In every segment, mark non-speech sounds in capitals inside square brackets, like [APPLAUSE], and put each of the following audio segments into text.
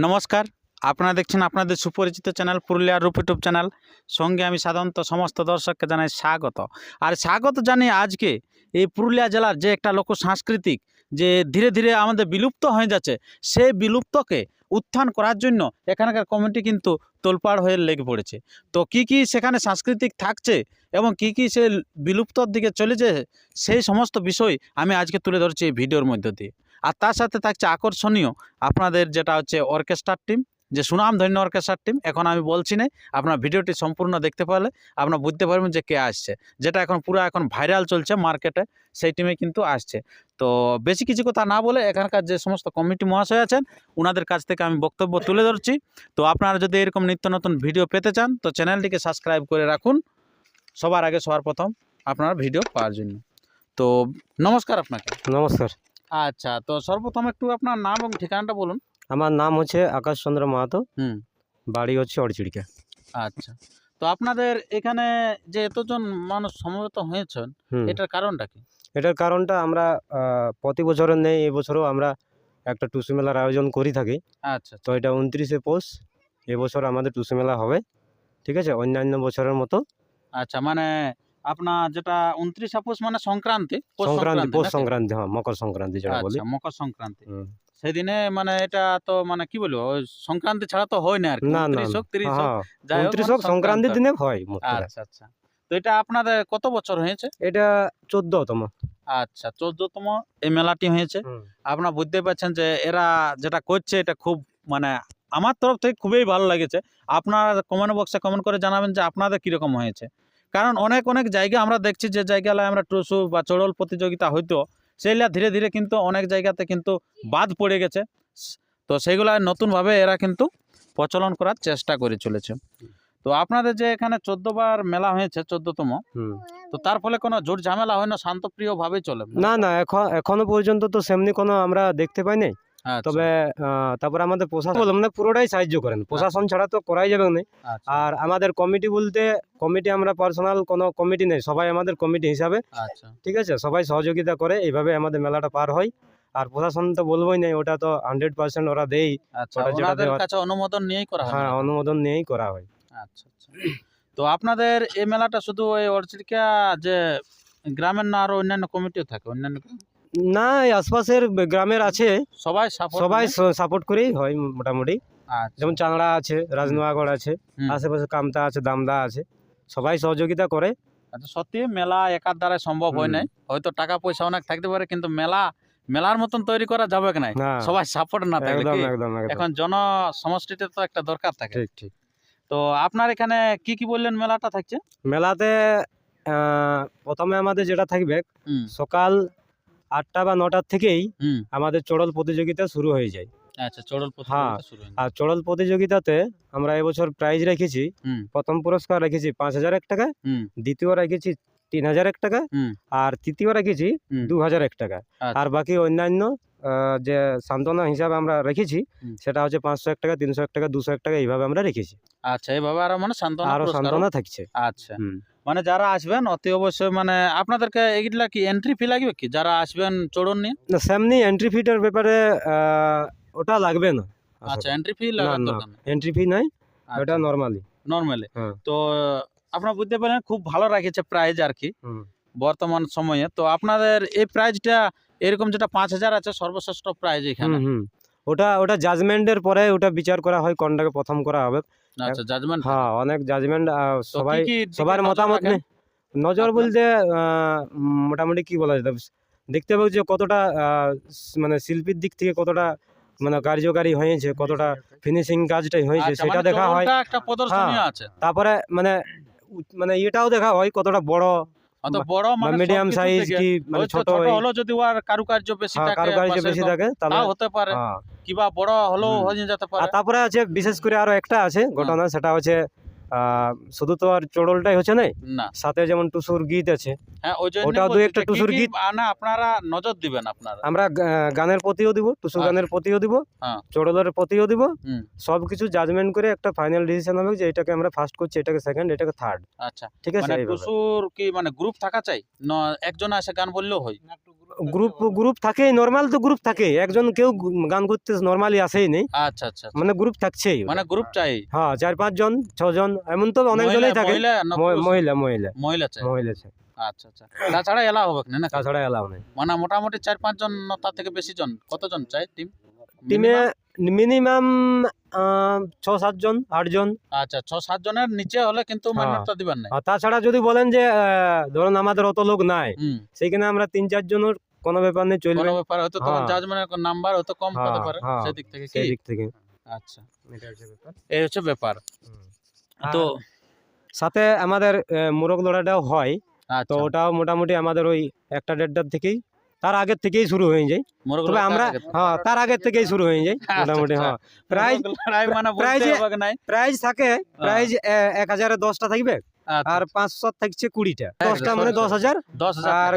নমস্কার, আপনারা দেখছেন আপনাদের সুপরিচিত চ্যানেল পুরুলিয়ার রূপ ইউটিউব চ্যানেল। সঙ্গে আমি সাধারণত সমস্ত দর্শককে জানাই স্বাগত। আর স্বাগত জানিয়ে আজকে এই পুরুলিয়া জেলার যে একটা লোক সাংস্কৃতিক, যে ধীরে ধীরে আমাদের বিলুপ্ত হয়ে যাচ্ছে, সেই বিলুপ্তকে উত্থান করার জন্য এখানকার কমিটি কিন্তু তোলপাড় হয়ে লেগে পড়েছে। তো কি কি সেখানে সাংস্কৃতিক থাকছে এবং কি কি সে বিলুপ্তর দিকে চলেছে, সেই সমস্ত বিষয় আমি আজকে তুলে ধরছি এই ভিডিওর মধ্য দিয়ে। আর তার সাথে থাকছে আকর্ষণীয় আপনাদের যেটা হচ্ছে অর্কেস্ট্রার টিম যে সুনাম ধন্য অর্কেস্ট্রার টিম এখন আমি বলছি না, আপনার ভিডিওটি সম্পূর্ণ দেখতে পারলে আপনারা বুঝতে পারবেন যে কে আসছে। যেটা এখন পুরো এখন ভাইরাল চলছে মার্কেটে সেই টিমে কিন্তু আসছে। তো বেশি কিছু কথা না বলে এখানকার যে সমস্ত কমিটি মহাশয় আছেন ওনাদের কাছ থেকে আমি বক্তব্য তুলে ধরছি। তো আপনারা যদি এরকম নিত্য নতুন ভিডিও পেতে চান, তো চ্যানেলটিকে সাবস্ক্রাইব করে রাখুন। সবার আগে সবার প্রথম আপনার ভিডিও পাওয়ার জন্য। তো নমস্কার আপনাকে। নমস্কার। আচ্ছা তো সর্বপ্রথম একটু আপনার নাম এবং ঠিকানাটা বলুন। আমার নাম হচ্ছে আকাশ চন্দ্র মাহাতো। হুম। বাড়ি হচ্ছে অড়চিড়িকা। আচ্ছা তো আপনাদের এখানে যে এতজন মানুষ সমবেত হয়েছেন এটার কারণটা কি? এটার কারণটা আমরা প্রতি বছরের নেই এবছরও আমরা একটা টুসু মেলার আয়োজন করি থাকি। আচ্ছা। তো এটা উনত্রিশে পৌষ এবছর আমাদের টুসু মেলা হবে ঠিক আছে? অন্যান্য বছরের মতো। আচ্ছা মানে আপনার যেটা উনত্রিশ আপোষ মানে সংক্রান্তি সংক্রান্তি পৌষ সংক্রান্তি হ্যাঁ মকর সংক্রান্তি যেটা বলি। আচ্ছা মকর সংক্রান্তি। সেদিনে মানে এটা তো মানে কি বলব সংক্রান্তি ছাড়া তো হয় না আর না উনত্রিশ হোক তিরিশ হোক হ্যাঁ যাই মানে হোক সংক্রান্তির দিনে হয় আচ্ছা আচ্ছা। তো এটা আপনাদের কত বছর হয়েছে? এটা চোদ্দতম। আচ্ছা চোদ্দতম এই মেলাটি হয়েছে। আপনারা বুঝতে পারছেন যে এরা যেটা করছে এটা খুব মানে আমার তরফ থেকে খুবই ভালো লেগেছে। আপনারা কমেন্ট বক্সে কমেন্ট করে জানাবেন যে আপনাদের কীরকম হয়েছে। কারণ অনেক অনেক জায়গা আমরা দেখছি যে জায়গায় আমরা টুসু বা চড়ল প্রতিযোগিতা হইতো সেইগুলা ধীরে ধীরে কিন্তু অনেক জায়গাতে কিন্তু বাদ পড়ে গেছে। তো সেইগুলা নতুনভাবে এরা কিন্তু প্রচলন করার চেষ্টা করে চলেছে। তো আপনাদের যে এখানে চোদ্দবার মেলা হয়েছে চোদ্দতম তো তার ফলে কোনো জোর ঝামেলা হয় না শান্তপ্রিয়ভাবেই চলে? না না এখন এখনও পর্যন্ত তো সেমনি কোনো আমরা দেখতে পাই নাই তবে আহ, তারপরে আমাদের প্রশাসন বললাম পুরোটাই সাহায্য করেন। প্রশাসন ছাড়া তো করাই যাবে না। আচ্ছা, আর আমাদের কমিটি বলতে কমিটি আমরা পার্সোনাল কোনো কমিটি নেই সবাই আমাদের কমিটি হিসাবে। আচ্ছা। ঠিক আছে? সবাই সহযোগিতা করে এইভাবে আমাদের মেলাটা পার হয়। আর প্রশাসন তো বলবোই নাই ওটা তো হান্ড্রেড পার্সেন্ট ওরা দেই আচ্ছা অনুমোদন নিয়েই করা হয় হ্যাঁ অনুমোদন নিয়েই করা হয়। আচ্ছা আচ্ছা। তো আপনাদের এই মেলাটা শুধু ওই অর্চিকা যে গ্রামের না আরও অন্যান্য কমিটিও থাকে অন্যান্য না আশপাশের গ্রামের আছে। সবাই সবাই সাপোর্ট করেই হয় মোটামুটি। আচ্ছা। যেমন চাংড়া আছে রাজনোয়াগড় আছে আশেপাশে কামতা আছে দামদা আছে সবাই সহযোগিতা করে। আচ্ছা সত্যি মেলা একার দ্বারা সম্ভব হয় নাই। হয়তো টাকা পয়সা অনেক থাকতে পারে কিন্তু মেলা মেলার মতন তৈরি করা যাবে কি না। সবাই সাপোর্ট না থাকলে এখন জন সমষ্টিতে তো একটা দরকার থাকে। ঠিক ঠিক। তো আপনার এখানে কি কি বললেন মেলাটা থাকছে? মেলাতে আহ, প্রথমে আমাদের যেটা থাকবে সকাল আটটা বা নটার থেকেই আমাদের চড়ল প্রতিযোগিতা শুরু হয়ে যায়। আচ্ছা চড়ল হ্যাঁ। আর চড়ল প্রতিযোগিতাতে আমরা এবছর প্রাইজ রেখেছি। প্রথম পুরস্কার রেখেছি পাঁচ হাজার এক টাকা। দ্বিতীয় রেখেছি তিন হাজার এক টাকা। আর তৃতীয় রেখেছি দু হাজার এক টাকা। আচ্ছা। আর বাকি অন্যান্য যে সান্ত্বনা হিসাবে আমরা রেখেছি সেটা হচ্ছে পাঁচশো এক টাকা তিনশো এক টাকা দুশো এক টাকা এইভাবে আমরা রেখেছি। আচ্ছা এইভাবে আরও মানে সান্ত্বনা আরও সান্ত্বনা থাকছে। আচ্ছা। মানে যারা আসবেন অতি অবশ্যই মানে আপনাদেরকে এগুলা কি এন্ট্রি ফি লাগবে কি? যারা আসবেন চড়ন নিয়ে? না সেমনি এন্ট্রি ফিটার ব্যাপারে ওটা লাগবে না আচ্ছা এন্ট্রি ফি লাগার না। দরকার এন্ট্রি ফি নাই ওটা নর্মালি নর্মালি হ্যাঁ। তো আপনারা বুঝতে পারলেন খুব ভালো রাখেছে প্রাইজ আর কি। বর্তমান সময়ে। তো আপনাদের এই প্রাইজটা এরকম যেটা পাঁচ হাজার আছে সর্বশ্রেষ্ঠ প্রাইজ এখানে। ওটা ওটা জাজমেন্টের পরে ওটা বিচার করা হয় কোনটাকে প্রথম করা হবে। আচ্ছা জাজমেন্ট হ্যাঁ অনেক জাজমেন্ট সবাই সবার মতামত নেই। নজর বলতে আহ, মোটামুটি কি বলা যায় দেখতে হবে যে কতটা মানে শিল্পীর দিক থেকে কতটা মানে কার্যকারী হয়েছে কতটা ফিনিশিং কাজটাই হয়েছে আচ্ছা, সেটা মানে দেখা হয়। একটা প্রদর্শনী হ্যাঁ। আছে। তারপরে মানে মানে এটাও দেখা হয় কতটা বড় অত বড় মানে মিডিয়াম সাইজ কি মানে ছোট হলো যদি ওর কারুকার্য বেশি হ্যাঁ, থাকে কারুকার্য বেশি থাকে তাহলে হতে পারে। হ্যাঁ। কিবা বড় হলেও হয়ে যেতে পারে। তারপরে আছে বিশেষ করে আরও একটা আছে ঘটনা সেটা হচ্ছে শুধু তো আর চড়লটাই হচ্ছে না না। সাথে যেমন টুসুর গীত আছে। হ্যাঁ ওই জন্য ওটাও দু একটা টুসুর গীত। না আপনারা নজর দিবেন আপনারা। আমরা গানের প্রতিও দিব টুসু আচ্ছা। গানের প্রতিও দিব হ্যাঁ। চড়লের প্রতিও দিব। হুম। সব কিছু জাজমেন্ট করে একটা ফাইনাল ডিসিশন হবে যে এটাকে আমরা ফার্স্ট করছি এটাকে সেকেন্ড এটাকে থার্ড আচ্ছা। ঠিক আছে? মানে টুসুর কি মানে গ্রুপ থাকা চাই? না একজন এসে গান বললেও হয়। গ্রুপ গ্রুপ থাকে নর্মাল তো গ্রুপ থাকে। একজন কেউ গান করতে নর্মালি আসেই নেই। আচ্ছা আচ্ছা আচ্ছা। মানে গ্রুপ থাকছেই। মানে গ্রুপ চাই? হ্যাঁ চার পাঁচ জন ছজন এমন তো অনেক জনেই থাকে। মহিলা? মহিলা মহিলা। চাই? মহিলা চাই। আচ্ছা আচ্ছা। তাছাড়া এলা হবে না না তাছাড়া এলাও নেই। মানে মোটামুটি চার পাঁচ জন তার থেকে বেশি জন? কতজন চাই টিম টিমে মিনিমাম ছ সাতজন আটজন আচ্ছা ছ সাত জনের নিচে হলে কিন্তু হ্যাঁ। মান্যতা দিবেন না। তাছাড়া যদি বলেন যে ধরুন আমাদের অত লোক নাই হুম। সেইখানে আমরা তিন চারজনের কোনো ব্যাপার নেই চলবে। কোনো ব্যাপার হয়তো তোমার হ্যাঁ। জাজমেন্টের নাম্বার হয়তো কম হতে হ্যাঁ, পারে হ্যাঁ। সেদিক থেকে কি? সেই দিক থেকে। আচ্ছা। এই হচ্ছে ব্যাপার। তো তো সাথে আমাদের মোরগ লড়াইটাও হয়। তো আচ্ছা ওটাও মোটামুটি আমাদের ওই একটা দেড়টার থেকেই তার আগের থেকেই শুরু হয়ে যায়। তবে আমরা হ্যাঁ তার আগের থেকেই শুরু হয়ে যায় আচ্ছা, মোটামুটি আচ্ছা। হ্যাঁ। প্রাইজ মানে প্রাইজে- প্রাইজ থাকে প্রাইজ এক হাজারে দশটা থাকবে আচ্ছা, আর পাঁচশো থাকছে কুড়িটা। হ্যাঁ, দশটা মানে দশ হাজার দশ হাজার আর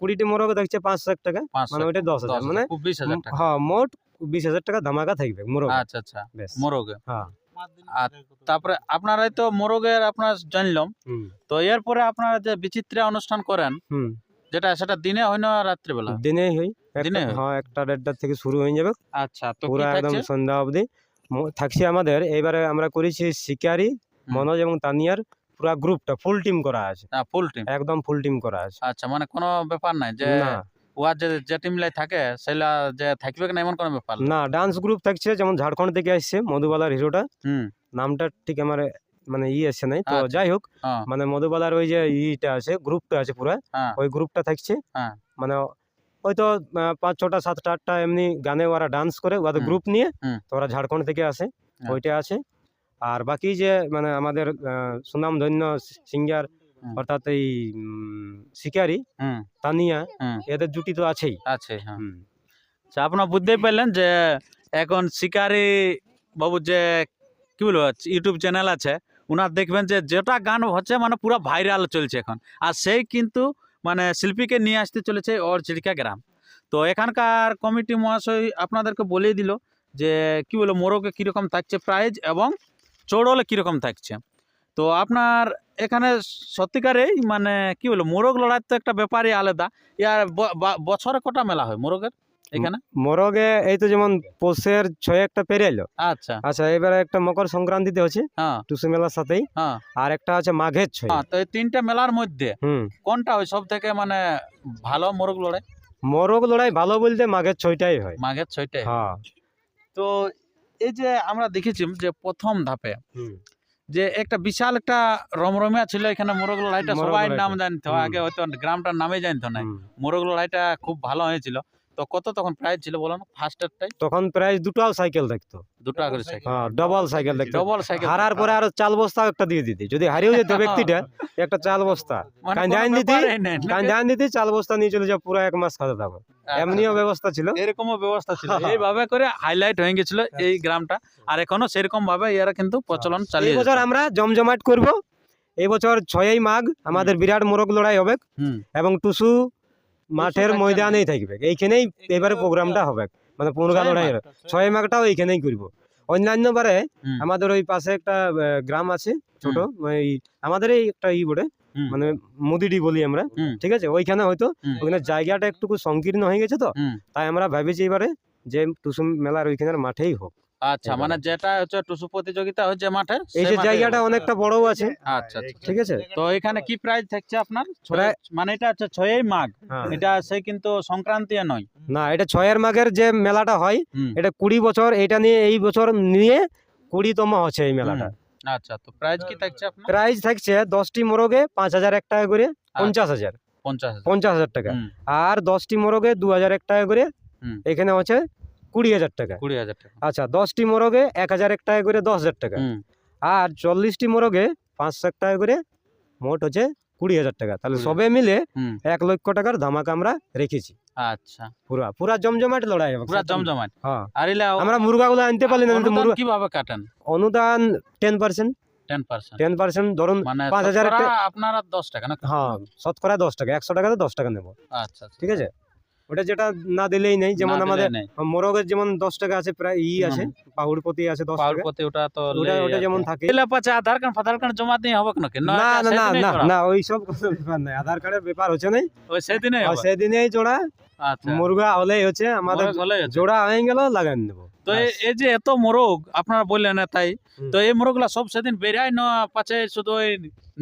কুড়িটি মোরগ থাকছে পাঁচশো টাকা। মানে ওইটা দশ হাজার মানে বিশ হাজার টাকা। হ্যাঁ মোট বিশ হাজার টাকা ধামাকা থাকবে মোরগ। আচ্ছা আচ্ছা মোরগে। হ্যাঁ। তারপরে আপনারাই তো মোরগের আপনার জানলাম। তো এরপরে আপনারা যে বিচিত্রা অনুষ্ঠান করেন হুম। যেটা সেটা দিনে হয় না রাত্রিবেলা? দিনেই হয়। দিনে হ্যাঁ? একটা দেড়টার থেকে শুরু হয়ে যাবে। আচ্ছা তো পুরো একদম সন্ধ্যা অবধি। থাকছে আমাদের এবারে আমরা করেছি শিকারি মনোজ এবং তানিয়ার পুরো গ্রুপটা ফুল টিম করা আছে। ফুল টিম একদম ফুল টিম করা আছে। আচ্ছা মানে কোনো ব্যাপার নাই যে ওয়ার যে যে টিম লাই থাকে সেটা যে থাকবে না এমন কোনো ব্যাপার না? না ডান্স গ্রুপ থাকছে যেমন ঝাড়খণ্ড থেকে আসছে মধুবালার হিরোটা। হুম। নামটা ঠিক আমার মানে ই আসছে নাই তো আচ্ছা। যাই হোক হ্যাঁ। মানে মধুবালার ওই যে ইটা আছে গ্রুপটা আছে পুরো হ্যাঁ। ওই গ্রুপটা থাকছে। হ্যাঁ। মানে হয়তো পাঁচ ছটা সাতটা আটটা এমনি গানে ওরা ডান্স করে ওদের গ্রুপ নিয়ে তো ওরা ঝাড়খণ্ড থেকে আসে। ওইটা আছে। আর বাকি যে মানে আমাদের সুনামধন্য সিঙ্গার হুম। অর্থাৎ এই শিকারি তানিয়া এদের জুটি তো আছেই। আছে হ্যাঁ। আচ্ছা আপনার বুঝতেই পারলেন যে এখন শিকারি বাবু যে কি বলব ইউটিউব চ্যানেল আছে ওনার দেখবেন যে যেটা গান হচ্ছে মানে পুরো ভাইরাল চলছে এখন। আর সেই কিন্তু মানে শিল্পীকে নিয়ে আসতে চলেছে ওর চিড়িকা গ্রাম। তো এখানকার কমিটি মহাশয় আপনাদেরকে বলেই দিল যে কি বলো মোরগে কীরকম থাকছে প্রাইজ এবং চৌড়লে কীরকম থাকছে। তো আপনার এখানে সত্যিকারেই মানে কি বলব, মোরগ লড়াই তো একটা ব্যাপারই আলাদা। ইয়ার বছরে কটা মেলা হয় মোরগের? এখানে? মোরগে এই তো যেমন পৌষের ছয় একটা পেরে এলো আচ্ছা। আচ্ছা এবারে একটা মকর সংক্রান্তিতে হচ্ছে। হ্যাঁ। টুসু মেলার সাথেই। হ্যাঁ। আর একটা আছে মাঘের ছয়। হ্যাঁ তো এই তিনটে মেলার মধ্যে কোনটা হয় সব থেকে মানে ভালো মোরগ লড়াই? মোরগ লড়াই ভালো বলতে মাঘের ছয়টাই হয়। মাঘের ছয়টাই হ্যাঁ। তো এই যে আমরা দেখেছি যে প্রথম ধাপে যে একটা বিশাল একটা রমরমিয়া ছিল এখানে মোরগ লড়াইটা সবাই নাম জানতো। আগে হয়তো গ্রামটার নামে জানতো না। মোরগ লড়াইটা খুব ভালো হয়েছিল। তো কত তখন প্রাইস ছিল বলো না ফার্স্টেরটাই তখন দুটাও সাইকেল থাকতো দুটো করে সাইকেল হ্যাঁ ডবল সাইকেল ডবল সাইকেল হারার পরে আরও চাল বস্তা একটা দিয়ে দিতি। যদি হারিয়েও যেত ব্যক্তিটা একটা চাল বস্তা। [LAUGHS] মানে দিতি, দিতি চাল বস্তা নিয়ে চলে যা পুরো এক মাস খাতে থাকো এমনিও ব্যবস্থা ছিল। এরকমও ব্যবস্থা ছিল। হ্যাঁ। এইভাবে করে হাইলাইট হয়ে গেছিল এই গ্রামটা। আর এখনও সেরকম ভাবে এরা কিন্তু প্রচলন এই চালিয়ে বছর আমরা জমজমাট করব। এই বছর ছয়ই মাঘ আমাদের বিরাট মোরগ লড়াই হবে। এবং টুসু মাঠের ময়দানেই থাকবে। এইখানেই এবারে প্রোগ্রামটা হবে। মানে পুনর্গা ছয় লড়াই ছয় মাঘটাও এইখানেই করব। অন্যান্য বারে আমাদের ওই পাশে একটা গ্রাম আছে ছোট। ওই আমাদের এই একটা ই বলে মানে মুদিডি বলি আমরা। ঠিক আছে? ওইখানে হয়তো। ওখানে জায়গাটা একটু সংকীর্ণ হয়ে গেছে তো। তাই আমরা ভেবেছি এবারে যে টুসুম মেলার ওইখানের মাঠেই হোক। আচ্ছা মানে যেটা হচ্ছে টুসু প্রতিযোগিতা হচ্ছে মাঠে এই যে জায়গাটা অনেকটা বড় আছে। আচ্ছা আচ্ছা ঠিক আছে। তো এখানে কি প্রাইস থাকছে আপনার? মানে এটা হচ্ছে ছয়ই মাঘ। হ্যাঁ। এটা সেই কিন্তু সংক্রান্তি নয়। না এটা ছয়ের মাঘের যে মেলাটা হয় এটা কুড়ি বছর এটা নিয়ে এই বছর নিয়ে কুড়িতম হচ্ছে এই মেলাটা। আচ্ছা তো প্রাইস কি থাকছে আপনার? প্রাইস থাকছে দশটি মোরগে পাঁচ হাজার এক টাকা করে পঞ্চাশ হাজার। পঞ্চাশ হাজার। পঞ্চাশ হাজার টাকা। আর দশটি মোরগে দু হাজার এক টাকা করে। এখানে হচ্ছে কুড়ি হাজার টাকা। কুড়ি হাজার টাকা। আচ্ছা দশটি মোরগে এক হাজার এক টাকা করে দশ হাজার টাকা। আর চল্লিশটি মোরগে পাঁচশো এক টাকা করে মোট হচ্ছে কুড়ি হাজার টাকা। তাহলে সবে মিলে এক লক্ষ টাকার ধামাকা আমরা রেখেছি। আচ্ছা। পুরা পুরা জমজমাট লড়াই হবে। পুরা জমজমাট। হ্যাঁ। আর আমরা মুরগাগুলো আনতে পারলি না অনুদান মুরগা কীভাবে কাটেন? অনুদান টেন পার্সেন্ট। Ten percent. ধরুন মানে পাঁচ হাজার আপনারা দশ টাকা না হ্যাঁ শতকরা দশ টাকা একশো টাকাতে দশ টাকা নেব। আচ্ছা আচ্ছা। ঠিক আছে? ওটা যেটা না দিলেই নেই যেমন আমাদের মোরগের যেমন দশ টাকা আছে প্রায় ই আছে পাহুড় প্রতি আছে দশ টাকা। প্রতি ওটা তো ওটা ওটা যেমন থাকে। পাচ্ছে আধার কার্ড ফাধার কার্ড জমা দিয়ে হবে নাকি না না না না না ওই সব কোনো ব্যাপার নাই আধার কার্ডের ব্যাপার হচ্ছে নাই। ওই সেদিনে সেদিনেই জোড়া। আচ্ছা। মুরগা হলেই হচ্ছে আমাদের। জোড়া হয়ে গেল লাগান দেবো। তো এই যে এত মোরগ আপনারা বললেন না তাই। তো এই মোরগলা সব সেদিন বেরায় না পাচ্ছে শুধু ওই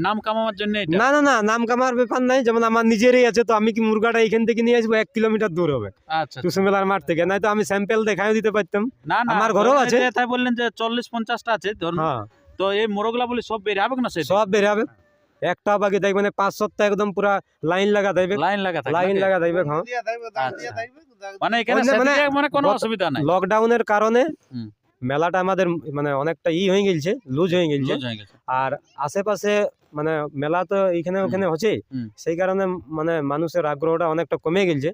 নাম কামাবার জন্য না না না নাম কামার ব্যাপার নাই। যেমন আমার নিজেরই আছে তো আমি কি মুরগাটা এখান থেকে নিয়ে আসব? এক কিলোমিটার দূর হবে। আচ্ছা টুসু মেলার মাঠ থেকে। নাই তো আমি স্যাম্পেল দেখাই দিতে পারতাম। না না আমার ঘরেও আছে। তাই বললেন যে চল্লিশ পঞ্চাশটা আছে ধরুন। হ্যাঁ। তো এই মোরগলা বলি সব বেরাবে না সেদিন? সব বের হবে। একটা বাকি দেখবেন পাঁচ সপ্তাহ একদম পুরা লাইন লাগা দেবে লাইন লাগা লাইন লাগা দেবে হ্যাঁ। আচ্ছা। মানে এখানে মানে মানে কোনো অসুবিধা নাই। লকডাউনের কারণে মেলাটা আমাদের মানে অনেকটা ই হয়ে গেছে লুজ হয়ে গেছে লুজ হয়ে গেছে। আর আশেপাশে মানে মেলা তো এখানে ওখানে হচ্ছে সেই কারণে মানে মানুষের আগ্রহটা অনেকটা কমে গেছে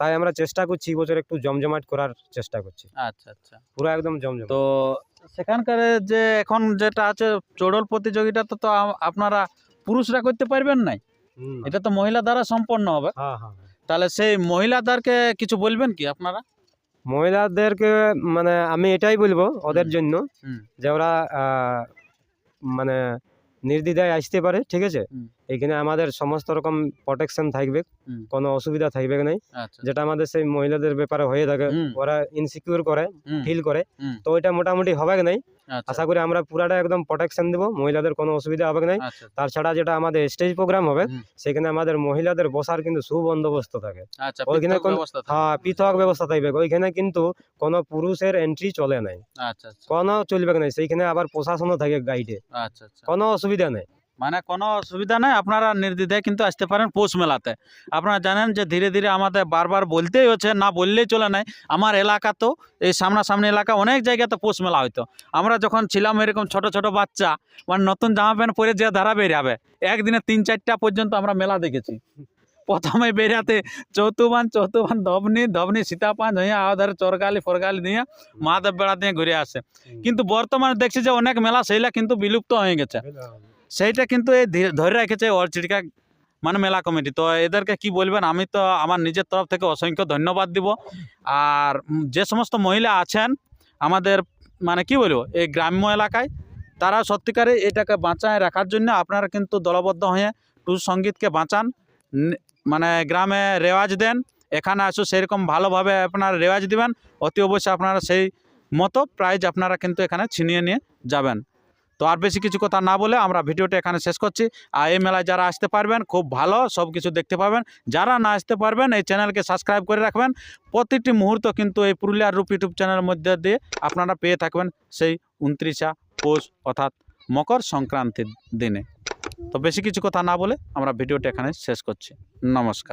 তাই আমরা চেষ্টা করছি বছর একটু জমজমাট করার চেষ্টা করছি। আচ্ছা আচ্ছা। পুরো একদম জমজমাট। তো সেখানকার যে এখন যেটা আছে চড়ল প্রতিযোগিতা তো তো আপনারা পুরুষরা করতে পারবেন নাই? এটা তো মহিলা দ্বারা সম্পন্ন হবে। হ্যাঁ হ্যাঁ তাহলে সেই মহিলাদেরকে কিছু বলবেন কি আপনারা? মহিলাদেরকে মানে আমি এটাই বলব ওদের জন্য যে ওরা মানে নির্দ্বিধায় আসতে পারে ঠিক আছে? এখানে আমাদের সমস্ত রকম প্রোটেকশন থাকবে কোনো অসুবিধা থাকবে না। আচ্ছা। যেটা আমাদের সেই মহিলাদের ব্যাপারে হয়ে থাকে ওরা ইনসিকিউর করে ফিল করে তো ওইটা মোটামুটি হবে নাই আশা করি আমরা পুরাটা একদম প্রোটেকশন দেবো মহিলাদের কোনো অসুবিধা হবে নাই। আচ্ছা। তাছাড়া যেটা আমাদের স্টেজ প্রোগ্রাম হবে সেখানে আমাদের মহিলাদের বসার কিন্তু সুবন্দোবস্ত থাকে। আচ্ছা ওইখানে হ্যাঁ পৃথক ব্যবস্থা থাকবে। ওইখানে কিন্তু কোনো পুরুষের এন্ট্রি চলে নাই। আচ্ছা আচ্ছা। কোনো চলবে না সেইখানে আবার প্রশাসনও থাকে গাইডে আচ্ছা আচ্ছা। কোনো অসুবিধা নেই। মানে কোনো অসুবিধা নাই আপনারা নির্দ্বিধায় কিন্তু আসতে পারেন পৌষ মেলাতে। আপনারা জানেন যে ধীরে ধীরে আমাদের বারবার বলতেই হচ্ছে না বললেই চলে নাই। আমার এলাকা তো এই সামনাসামনি এলাকা অনেক জায়গাতে পৌষ মেলা হইতো। আমরা যখন ছিলাম এরকম ছোট ছোট বাচ্চা মানে নতুন জামা প্যান্ট পরে যে ধারা বেরাবে একদিনে তিন চারটা পর্যন্ত আমরা মেলা দেখেছি। প্রথমে বেরিয়াতে চৌতুবান চৌতুবান ধবনি ধবনি সীতাপান হয়ে আধারে চরগালি ফরগালি দিয়ে মহাদেব বেড়া দিয়ে ঘুরে আসে। কিন্তু বর্তমানে দেখছি যে অনেক মেলা সেইলা কিন্তু বিলুপ্ত হয়ে গেছে। সেইটা কিন্তু এই ধীরে- রেখেছে অর্চিটিকা মানে মেলা কমিটি। তো এদেরকে কি বলবেন? আমি তো আমার নিজের তরফ থেকে অসংখ্য ধন্যবাদ দিব। আর যে সমস্ত মহিলা আছেন, আমাদের মানে কি বলব, এই গ্রাম্য এলাকায়, তারা সত্যিকারে এটাকে বাঁচায় রাখার জন্য আপনারা কিন্তু দলবদ্ধ হয়ে টুসু সঙ্গীতকে বাঁচান মানে গ্রামে রেওয়াজ দেন, এখানে আসো সেরকম ভালোভাবে আপনারা রেওয়াজ দিবেন, অতি অবশ্যই আপনারা সেই মতো প্রাইজ আপনারা কিন্তু এখানে ছিনিয়ে নিয়ে যাবেন। তো আর বেশি কিছু কথা না বলে আমরা ভিডিওটা এখানে শেষ করছি। আর এই মেলায় যারা আসতে পারবেন, খুব ভালো সব কিছু দেখতে পাবেন। যারা না আসতে পারবেন, এই চ্যানেলকে সাবস্ক্রাইব করে রাখবেন। প্রতিটি মুহূর্ত কিন্তু এই পুরুলিয়ার রূপ ইউটিউব চ্যানেলের মধ্যে দিয়ে আপনারা পেয়ে থাকবেন সেই উনত্রিশা পৌষ অর্থাৎ মকর সংক্রান্তির দিনে। তো বেশি কিছু কথা না বলে আমরা ভিডিওটা এখানে শেষ করছি। নমস্কার।